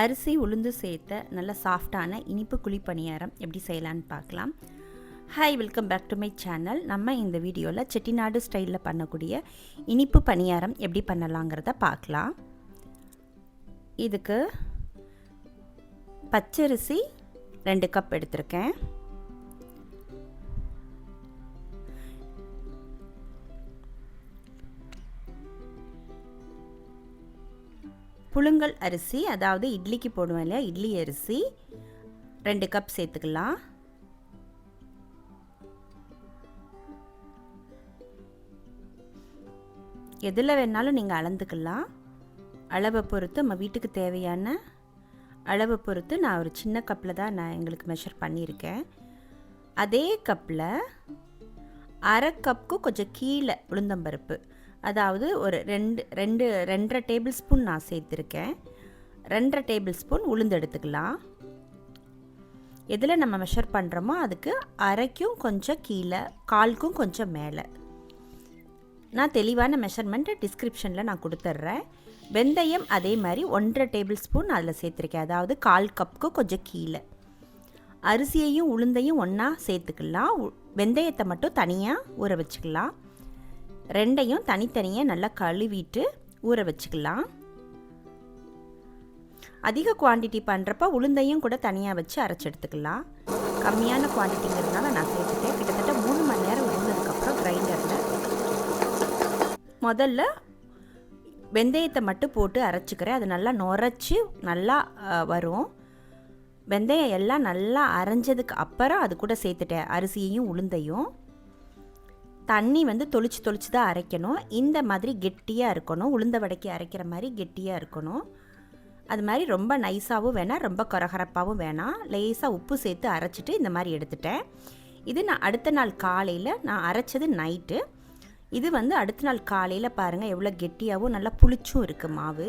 அரிசி உளுந்து சேர்த்த நல்ல சாஃப்டான இனிப்பு குழி பணியாரம் எப்படி செய்யலான்னு பார்க்கலாம். Hi welcome back to my channel நம்ம இந்த வீடியோவில் செட்டிநாடு ஸ்டைலில் பண்ணக்கூடிய இனிப்பு பணியாரம் எப்படி பண்ணலாங்கிறத பார்க்கலாம். இதுக்கு பச்சரிசி ரெண்டு கப் எடுத்திருக்கேன். புழுங்கல் அரிசி அதாவது இட்லிக்கு போடுவேன் இல்லையா இட்லி அரிசி. ரெண்டு கப் சேர்த்துக்கலாம். எதில் வேணாலும் நீங்கள் அளந்துக்கலாம். அளவை பொறுத்து நம்ம வீட்டுக்கு தேவையான அளவை பொறுத்து நான் ஒரு சின்ன கப்பில் தான் நான் எங்களுக்கு மெஷர் பண்ணியிருக்கேன். அதே கப்பில் அரை கப்புக்கு கொஞ்சம் கீழே உளுந்தம்பருப்பு. அதாவது ஒரு ரெண்டு ரெண்டு ரெண்டரை டேபிள் ஸ்பூன் நான் சேர்த்துருக்கேன். ரெண்டரை டேபிள் ஸ்பூன் உளுந்து எடுத்துக்கலாம். எதில் நம்ம மெஷர் பண்ணுறோமோ அதுக்கு அரைக்கும் கொஞ்சம் கீழே கால்க்கும் கொஞ்சம் மேலே. நான் தெளிவான மெஷர்மெண்ட்டை டிஸ்கிரிப்ஷனில் நான் கொடுத்துட்றேன் வெந்தயம் அதே மாதிரி ஒன்றரை டேபிள் ஸ்பூன் அதில் சேர்த்துருக்கேன். அதாவது கால் கப்புக்கு கொஞ்சம் கீழே. அரிசியையும் உளுந்தையும் ஒன்றா சேர்த்துக்கலாம். வெந்தயத்தை மட்டும் தனியாக ஊற வச்சுக்கலாம். ரெண்டையும் தனித்தனியாக நல்லா கழுவிட்டு ஊற வச்சுக்கலாம். அதிக குவான்டிட்டி பண்ணுறப்ப உளுந்தையும் கூட தனியாக வச்சு அரைச்சி எடுத்துக்கலாம். கம்மியான குவான்டிட்டிங்கிறதுனால நான் சேர்த்துட்டேன். கிட்டத்தட்ட மூணு மணி நேரம் உளுந்ததுக்கப்புறம் கிரைண்டரில் முதல்ல வெந்தயத்தை மட்டும் போட்டு அரைச்சிக்கிறேன். அது நல்லா நுரைச்சி நல்லா வரும். வெந்தயம் எல்லாம் நல்லா அரைஞ்சதுக்கு அப்புறம் அது கூட சேர்த்துட்டேன். அரிசியையும் உளுந்தையும். தண்ணி வந்து தொளிச்சு தொளிச்சு தான் அரைக்கணும். இந்த மாதிரி கெட்டியாக இருக்கணும். உளுந்த வடைக்கு அரைக்கிற மாதிரி கெட்டியாக இருக்கணும். அது மாதிரி ரொம்ப நைஸாகவும் வேணாம் ரொம்ப கரகரப்பாகவும் வேணாம். லேசாக உப்பு சேர்த்து அரைச்சிட்டு இந்த மாதிரி எடுத்துட்டேன். இது நான் அடுத்த நாள் காலையில் நான் அரைச்சது நைட்டு. இது வந்து அடுத்த நாள் காலையில் பாருங்கள் எவ்வளோ கெட்டியாகவும் நல்லா புளிச்சும் இருக்குது மாவு.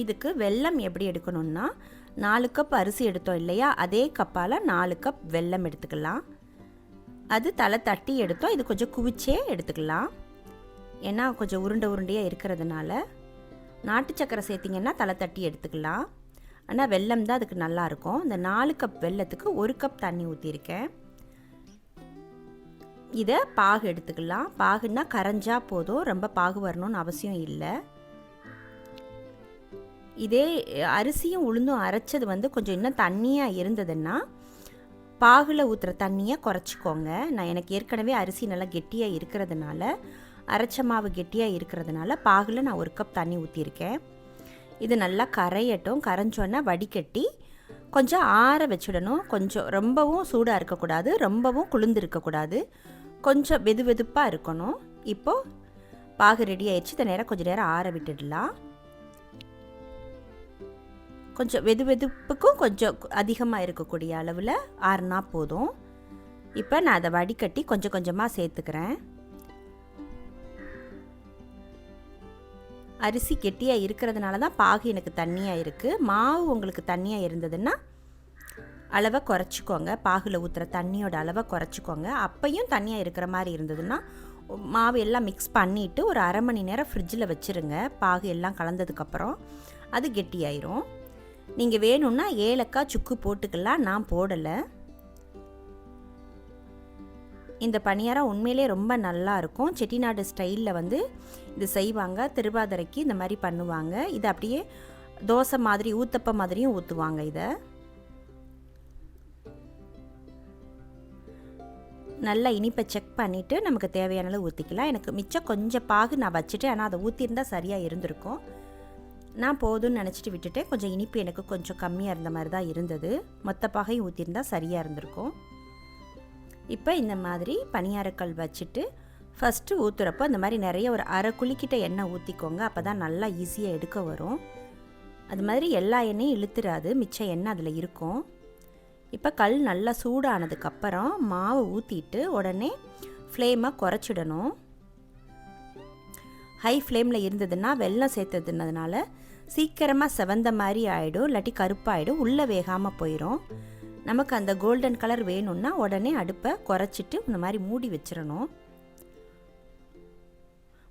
இதுக்கு வெல்லம் எப்படி எடுக்கணும்னா நாலு கப் அரிசி எடுத்தோம் இல்லையா? அதே கப்பால் நாலு கப் வெல்லம் எடுத்துக்கலாம். அது தலை தட்டி எடுத்தோம். இது கொஞ்சம் குவிச்சே எடுத்துக்கலாம். ஏன்னா கொஞ்சம் உருண்டை உருண்டையாக இருக்கிறதுனால. நாட்டு சக்கரை சேர்த்திங்கன்னா தலை தட்டி எடுத்துக்கலாம். ஆனால் வெல்லம் தான் அதுக்கு நல்லாயிருக்கும் இந்த நாலு கப் வெல்லத்துக்கு ஒரு கப் தண்ணி ஊற்றிருக்கேன் இதை பாகு எடுத்துக்கலாம். பாகுன்னா கரைஞ்சா போதும். ரொம்ப பாகு வரணும்னு அவசியம் இல்லை. இதே அரிசியும் உளுந்தும் அரைச்சது வந்து கொஞ்சம் இன்னும் தண்ணியாக இருந்ததுன்னா பாகில் ஊற்றுற தண்ணியை குறைச்சிக்கோங்க. நான் எனக்கு ஏற்கனவே அரிசி நல்லா கெட்டியாக இருக்கிறதுனால அரைச்ச மாவு கெட்டியாக இருக்கிறதுனால பாகில் நான் ஒரு கப் தண்ணி ஊற்றிருக்கேன் இது நல்லா கரையட்டும். கரைஞ்சோன்னா வடிகட்டி கொஞ்சம் ஆற வச்சுடணும். கொஞ்சம் ரொம்பவும் சூடாக இருக்கக்கூடாது. ரொம்பவும் குளிர்ந்து இருக்கக்கூடாது. கொஞ்சம் வெது வெதுப்பாக இருக்கணும். இப்போது பாகு ரெடி ஆயிடுச்சு. இந்த நேரம் கொஞ்சம் நேரம் ஆற விட்டுடலாம். கொஞ்சம் வெது வெதுப்புக்கும் கொஞ்சம் அதிகமாக இருக்கக்கூடிய அளவில் ஆறுனா போதும். இப்போ நான் அதை வடிகட்டி கொஞ்சம் கொஞ்சமாக சேர்த்துக்கிறேன். அரிசி கெட்டியாக இருக்கிறதுனால தான் பாகு எனக்கு தண்ணியாக இருக்குது மாவு உங்களுக்கு தண்ணியாக இருந்ததுன்னா அளவை குறைச்சிக்கோங்க. பாகில் ஊற்றுற தண்ணியோட அளவை குறைச்சிக்கோங்க. அப்பையும் தண்ணியாக இருக்கிற மாதிரி இருந்ததுன்னா மாவு எல்லாம் மிக்ஸ் பண்ணிவிட்டு ஒரு அரை மணி நேரம் ஃப்ரிட்ஜில் வச்சுருங்க. பாகு எல்லாம் கலந்ததுக்கப்புறம் அது கெட்டியாயிரும். நீங்கள் வேணும்னா ஏலக்காய் சுக்கு போட்டுக்கலாம் நான் போடலை. இந்த பணியாரம் உண்மையிலே ரொம்ப நல்லா இருக்கும். செட்டிநாடு ஸ்டைலில் வந்து இது செய்வாங்க. திருவாதிரைக்கு இந்த மாதிரி பண்ணுவாங்க. இது அப்படியே தோசை மாதிரி ஊத்தப்ப மாதிரியும் ஊற்றுவாங்க இதை. நல்லா இனிப்பை செக் பண்ணிவிட்டு நமக்கு தேவையான அளவு ஊற்றிக்கலாம் எனக்கு மிச்சம் கொஞ்சம் பாகு நான் வச்சுட்டேன். ஆனால் அதை ஊற்றிருந்தால் சரியாக இருந்திருக்கும். நான் போதும்னு நினச்சிட்டு விட்டுட்டேன் கொஞ்சம் இனிப்பு எனக்கு கொஞ்சம் கம்மியாக இருந்த மாதிரி தான் இருந்தது. மொத்த பாகையும் ஊற்றிருந்தா சரியாக இருந்திருக்கும். இப்போ இந்த மாதிரி பனியாரக்கல் வச்சுட்டு ஃபஸ்ட்டு ஊற்றுறப்போ அந்த மாதிரி நிறைய ஒரு அரை குழிக்கிட்ட எண்ணெய் ஊற்றிக்கோங்க அப்போ தான் நல்லா ஈஸியாக எடுக்க வரும். அது மாதிரி எல்லா எண்ணெயும் இழுத்துறாது. மிச்சம் எண்ணெய் அதில் இருக்கும். இப்போ கல் நல்லா சூடானதுக்கப்புறம் மாவு ஊற்றிட்டு உடனே ஃப்ளேமை குறைச்சிடணும். ஹை ஃப்ளேமில் இருந்ததுன்னா வெள்ளம் சேர்த்ததுனதுனால சீக்கிரமாக செவந்த மாதிரி ஆகிடும் இல்லாட்டி கருப்பாகிடும் உள்ளே வேகாமல் போயிடும் நமக்கு அந்த கோல்டன் கலர் வேணும்னா உடனே அடுப்பை குறைச்சிட்டு இந்த மாதிரி மூடி வச்சிடணும்.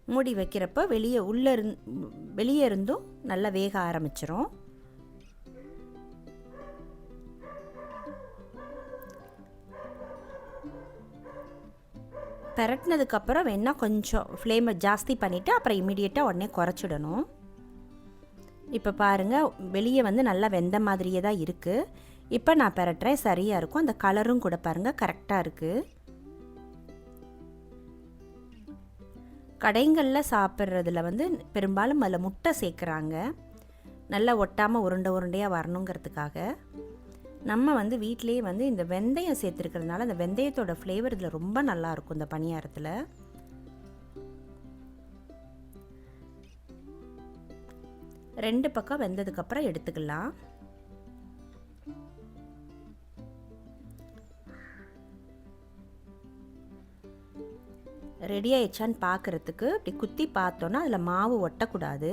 மூடி வைக்கிறப்ப வெளியே உள்ளே இருந் வெளியே இருந்தும் நல்லா வேக ஆரம்பிச்சிரும். பரட்டினதுக்கப்புறம் வேணால் கொஞ்சம் ஃப்ளேமை ஜாஸ்தி பண்ணிவிட்டு அப்புறம் இமீடியட்டாக உடனே குறைச்சிடணும். இப்போ பாருங்கள் வெளியே வந்து நல்லா வெந்த மாதிரியே தான் இருக்குது இப்போ நான் பெரட்டுறேன் சரியாக இருக்கும். அந்த கலரும் கூட பாருங்கள் கரெக்டாக இருக்குது கடைங்களில் சாப்பிட்றதுல வந்து பெரும்பாலும் அதில் முட்டை சேர்க்குறாங்க. நல்லா ஒட்டாமல் உருண்டை உருண்டையாக வரணுங்கிறதுக்காக. நம்ம வந்து வீட்டிலேயே வந்து இந்த வெந்தயம் சேர்த்துருக்கிறதுனால அந்த வெந்தயத்தோட ஃப்ளேவர் இதில் ரொம்ப நல்லாயிருக்கும் இந்த பணியாரத்தில். ரெண்டு பக்கம் வெந்ததுக்கப்புறம் எடுத்துக்கலாம். ரெடி ஆயிடுச்சான்னு பார்க்குறதுக்கு இப்படி குத்தி பார்த்தோன்னா அதில் மாவு ஒட்டக்கூடாது.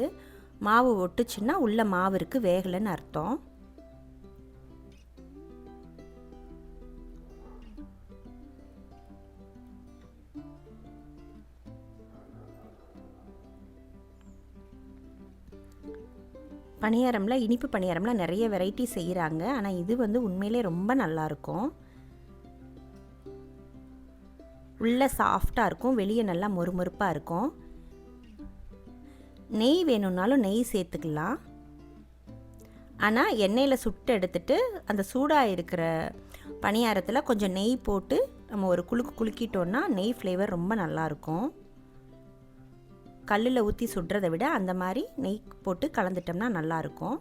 மாவு ஒட்டுச்சுன்னா உள்ள மாவு இருக்குது வேகலைன்னு அர்த்தம். பணியாரம்ல இனிப்பு பணியாரம்லாம் நிறைய வெரைட்டி செய்கிறாங்க ஆனால் இது வந்து உண்மையிலே ரொம்ப நல்லாயிருக்கும் உள்ளே சாஃப்டாக இருக்கும். வெளியே நல்லா மொறுமொறுப்பாக இருக்கும். நெய் வேணும்னாலும் நெய் சேர்த்துக்கலாம். ஆனால் எண்ணெயில் சுட்டு எடுத்துட்டு அந்த சூடாக இருக்கிற பணியாரத்தில் கொஞ்சம் நெய் போட்டு நம்ம ஒரு குலுக்கு குலுக்கிட்டோன்னா நெய் ஃப்ளேவர் ரொம்ப நல்லாயிருக்கும் கல்லில் ஊற்றி சுடுறதை விட அந்த மாதிரி நெய் போட்டு கலந்துட்டோம்னா நல்லாயிருக்கும்.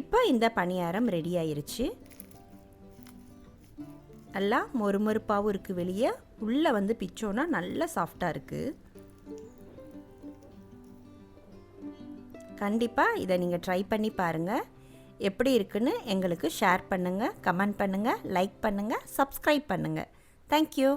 இப்போ இந்த பணியாரம் ரெடி ஆயிருச்சு. நல்லா மொறுமொறுப்பாகவும் இருக்குது வெளியே. உள்ளே வந்து பிச்சோன்னா நல்லா சாஃப்டாக இருக்குது கண்டிப்பாக இதை நீங்கள் ட்ரை பண்ணி பாருங்கள் எப்படி இருக்குன்னு எங்களுக்கு ஷேர் பண்ணுங்கள் கமெண்ட் பண்ணுங்கள் லைக் பண்ணுங்கள் சப்ஸ்கிரைப் பண்ணுங்கள் தேங்க்யூ